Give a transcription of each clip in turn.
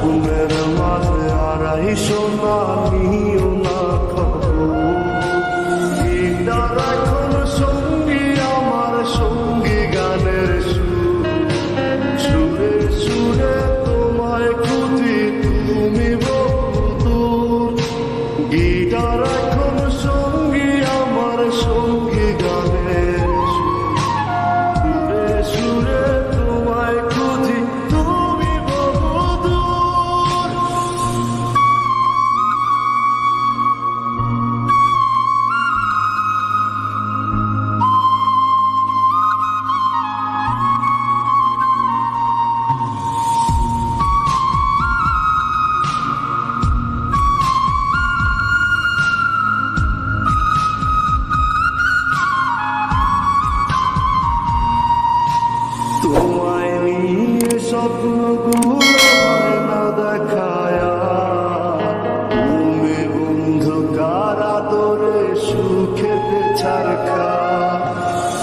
ঘুমের মাঝে আড়াই সোনা নিও না খাব। গিটার এখন সঙ্গী, আমার সঙ্গী গানের সুর। সুরে সুরে তোমায় খুঁজি, তুমি বন্ধুর গিটার এখন সঙ্গী, আমার সঙ্গী গানের সুরে সুরে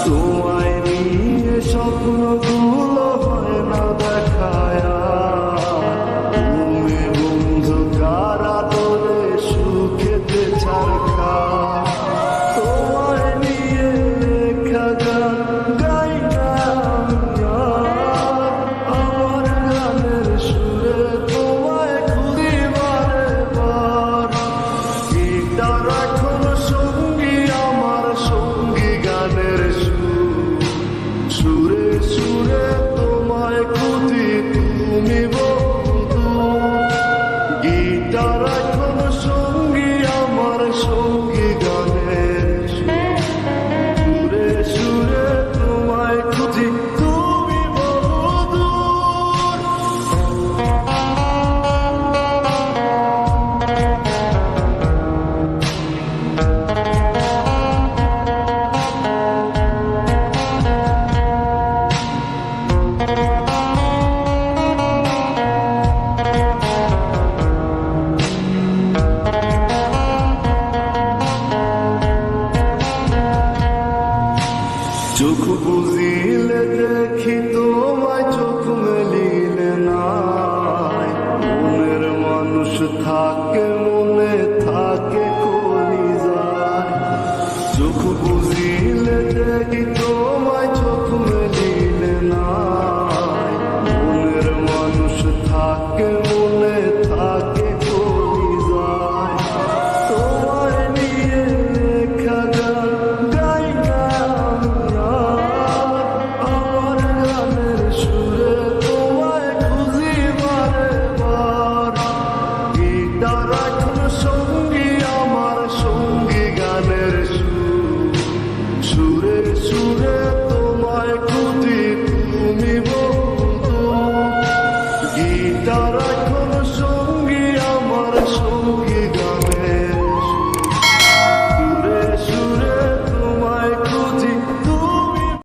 sua